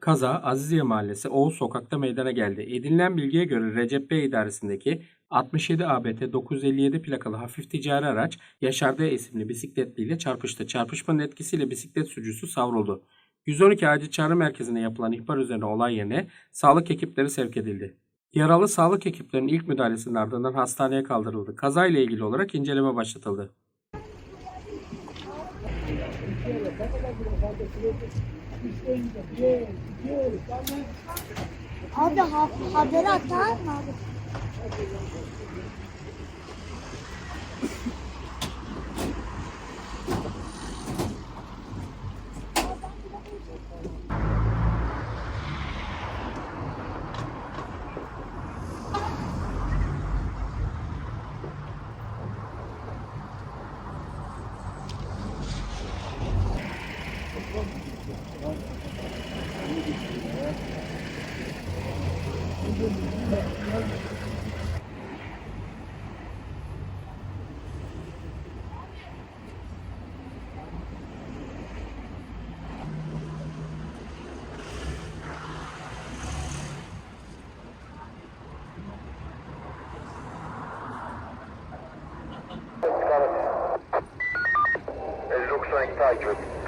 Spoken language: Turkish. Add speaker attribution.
Speaker 1: Kaza Aziziye Mahallesi Oğuz Sokak'ta meydana geldi. Edinilen bilgiye göre Recep Bey idaresindeki 67 ABT 957 plakalı hafif ticari araç Yaşar D isimli bisikletliyle çarpıştı. Çarpışmanın etkisiyle bisiklet sürücüsü savruldu. 112 acil çağrı merkezine yapılan ihbar üzerine olay yerine sağlık ekipleri sevk edildi. Yaralı sağlık ekiplerinin ilk müdahalesinin ardından hastaneye kaldırıldı. Kazayla ilgili olarak inceleme başlatıldı.
Speaker 2: Abi ha haberi atar mı abi?
Speaker 3: Patriot.